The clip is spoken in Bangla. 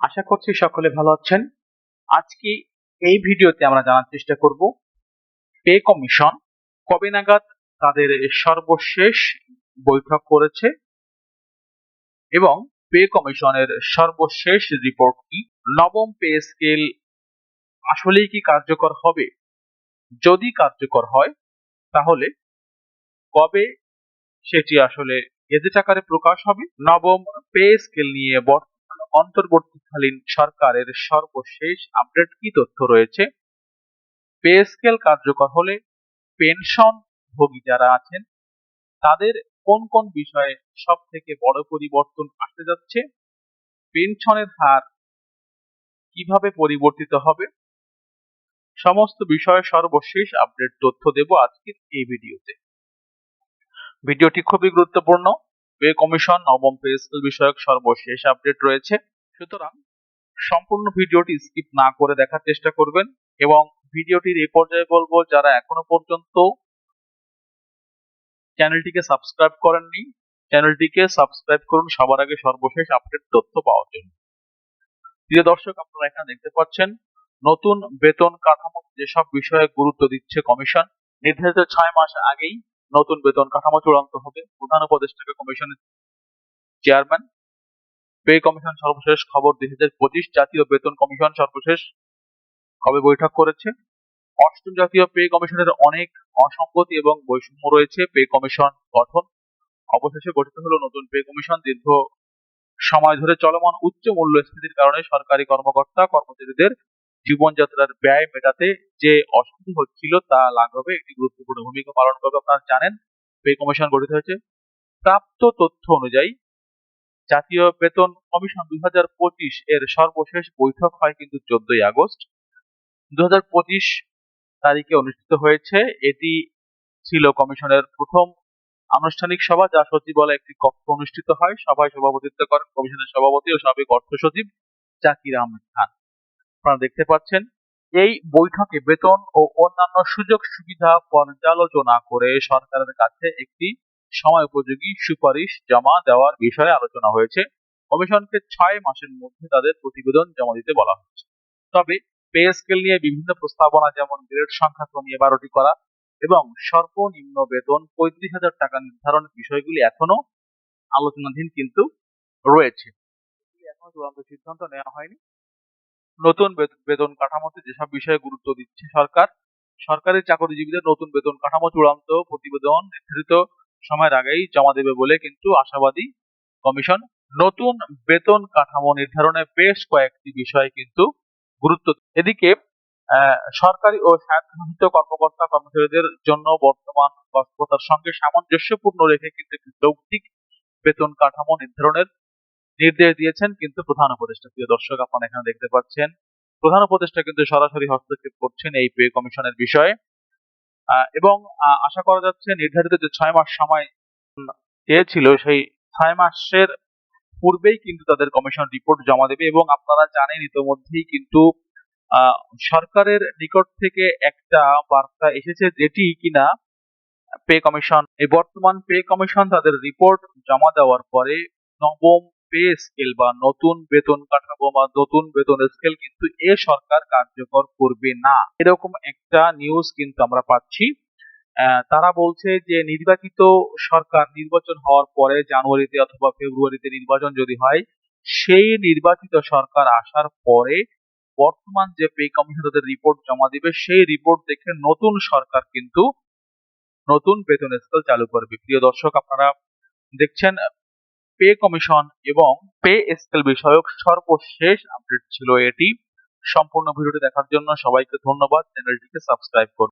আশা করছি সকলে ভালো আছেন। আজকে এই ভিডিওতে আমরা জানার চেষ্টা করব, পে কমিশন কবে নাগাদ তাদের সর্বশেষ বৈঠক করেছে এবং পে কমিশনের সর্বশেষ রিপোর্ট কি? নবম পে স্কেল আসলেই কি কার্যকর হবে? যদি কার্যকর হয়, তাহলে কবে সেটি আসলে গেজেট আকারে প্রকাশ হবে? নবম পে স্কেল নিয়ে বর্তমান অন্তর্বর্তীকালীন সরকারের সর্বশেষ আপডেট কি তথ্য রয়েছে? পে স্কেল কার্যকর হলে পেনশন ভোগী যারা আছেন, তাদের কোন কোন বিষয়ে সব থেকে বড় পরিবর্তন আসতে যাচ্ছে? পেনশনের হার কীভাবে পরিবর্তিত হবে? সমস্ত বিষয়ে সর্বশেষ আপডেট তথ্য দেব আজকের এই ভিডিওতে। ভিডিওটি খুবই গুরুত্বপূর্ণ। পে কমিশন, নবম পে স্কেল বিষয়ক সর্বশেষ আপডেট রয়েছে। সুতরাং সম্পূর্ণ ভিডিওটি স্কিপ না করে দেখার চেষ্টা করবেন এবং ভিডিওটির এই পর্যায়ে বলব, যারা এখনও পর্যন্ত চ্যানেলটিকে সাবস্ক্রাইব করেননি, চ্যানেলটিকে সাবস্ক্রাইব করুন, সবার আগে সর্বশেষ আপডেট তথ্য পাওয়ার জন্য। প্রিয় দর্শক, আপনারা এখানে দেখতে পাচ্ছেন, নতুন বেতন কাঠামো যেসব বিষয়ে গুরুত্ব দিচ্ছে কমিশন, নির্ধারিত ছয় মাস আগেই নতুন বেতন কাঠামো চূড়ান্ত হবে। প্রধান উপদেষ্টাকে কমিশনের চেয়ারম্যান পে কমিশন সর্বশেষ খবর দুই হাজার পঁচিশ জাতীয় বেতন কমিশন সর্বশেষ কবে বৈঠক করেছে? অষ্টম জাতীয় পে কমিশনের অনেক অসঙ্গতি এবং বৈষম্য রয়েছে। পে কমিশন গঠন অবশেষে গঠিত হলো নতুন পে কমিশন দীর্ঘ সময় ধরে চলমান উচ্চ মূল্যস্ফীতির কারণে সরকারি কর্মকর্তা, কর্মচারীদের জীবনযাত্রার ব্যয় মেটাতে যে অসুবিধা হচ্ছিল তা লাঘবে, একটি গুরুত্বপূর্ণ ভূমিকা পালন করবে আপনারা জানেন। পে কমিশন গঠিত হয়েছে। প্রাপ্ত তথ্য অনুযায়ী, জাতীয় বেতন কমিশন দুই হাজার পঁচিশ এর সর্বশেষ বৈঠক হয় কিন্তু চোদ্দই আগস্ট। দু হাজার পঁচিশ তারিখে অনুষ্ঠিত হয়েছে। এটি ছিল কমিশনের প্রথম আনুষ্ঠানিক সভা, যা সচিবালয়ে একটি কক্ষ অনুষ্ঠিত হয়। সভায় সভাপতিত্ব করেন কমিশনের সভাপতি ও সাবেক অর্থ সচিব জাকির আহমেদ খান। আপনারা দেখতে পাচ্ছেন, এই বৈঠকে বেতন ও অন্যান্য সুযোগ সুবিধা পর্যালোচনা করে সরকারের কাছে একটি সময় উপযোগী সুপারিশ জমা দেওয়ার বিষয়ে আলোচনা হয়েছে। কমিশনকে ছয় মাসের মধ্যে তাদের প্রতিবেদন জমা দিতে বলা হয়েছে তবে পে স্কেল নিয়ে বিভিন্ন প্রস্তাবনা যেমন গ্রেড সংখ্যা কমিয়ে বারোটি করা এবং সর্বনিম্ন বেতন পঁয়ত্রিশ হাজার টাকা নির্ধারণের বিষয়গুলি এখনও আলোচনাধীন কিন্তু রয়েছে। এখনও চূড়ান্ত সিদ্ধান্ত নেওয়া হয়নি। নতুন বেতন কাঠামোতে যেসব বিষয়ে গুরুত্ব দিচ্ছে সরকার, সরকারি চাকরিজীবীদের নতুন বেতন কাঠামো চূড়ান্ত প্রতিবেদন নির্ধারিত সময়ের আগেই জমা দেবে বলে কিন্তু আশাবাদী কমিশন। নতুন বেতন কাঠামো নির্ধারণে বেশ কয়েকটি বিষয় কিন্তু গুরুত্ব এদিকে সরকারি ও স্বায়ত্তশাসিত কর্মকর্তা কর্মচারীদের জন্য বর্তমান বাস্তবতার সঙ্গে সামঞ্জস্যপূর্ণ রেখে কিন্তু একটি যৌক্তিক বেতন কাঠামো নির্ধারণের নির্দেশ দিয়েছেন, কিন্তু প্রধান উপদেষ্টা। প্রিয় দর্শক, আপনারা এখানে দেখতে পাচ্ছেন, প্রধান উপদেষ্টা কিন্তু সরাসরি হস্তক্ষেপ করছেন এই পে কমিশনের বিষয়ে। এবং আশা করা যাচ্ছে নির্ধারিত যে ছয় মাস সময় চেয়েছিল, সেই ছয় মাসের পূর্বেই কিন্তু তাদের কমিশন রিপোর্ট জমা দেবে এবং আপনারা জানেন ইতোমধ্যেই কিন্তু সরকারের নিকট থেকে একটা বার্তা এসেছে যেটি কিনা, পে কমিশন, এই বর্তমান পে কমিশন তাদের রিপোর্ট জমা দেওয়ার পরে নবম পে স্কেল বা নতুন বেতন কাঠামো বা নতুন বেতন স্কেল কিন্তু এ সরকার কার্যকর করবে না। এরকম একটা নিউজ কিন্তু আমরা পাচ্ছি। তারা বলছে যে নির্বাচিত সরকার নির্বাচন হওয়ার পরে জানুয়ারিতে অথবা ফেব্রুয়ারিতে নির্বাচন যদি হয়, সেই নির্বাচিত সরকার আসার পরে বর্তমান যে পে কমিশন তাদের রিপোর্ট জমা দিবে, সেই রিপোর্ট দেখে নতুন সরকার কিন্তু নতুন বেতন স্কেল চালু করবে। প্রিয় দর্শক, আপনারা দেখছেন পে কমিশন এবং পে স্কেল বিষয়ক সর্বশেষ আপডেট ছিল এটি। সম্পূর্ণ ভিডিওটি দেখার জন্য সবাইকে ধন্যবাদ। চ্যানেলটিকে সাবস্ক্রাইব করুন।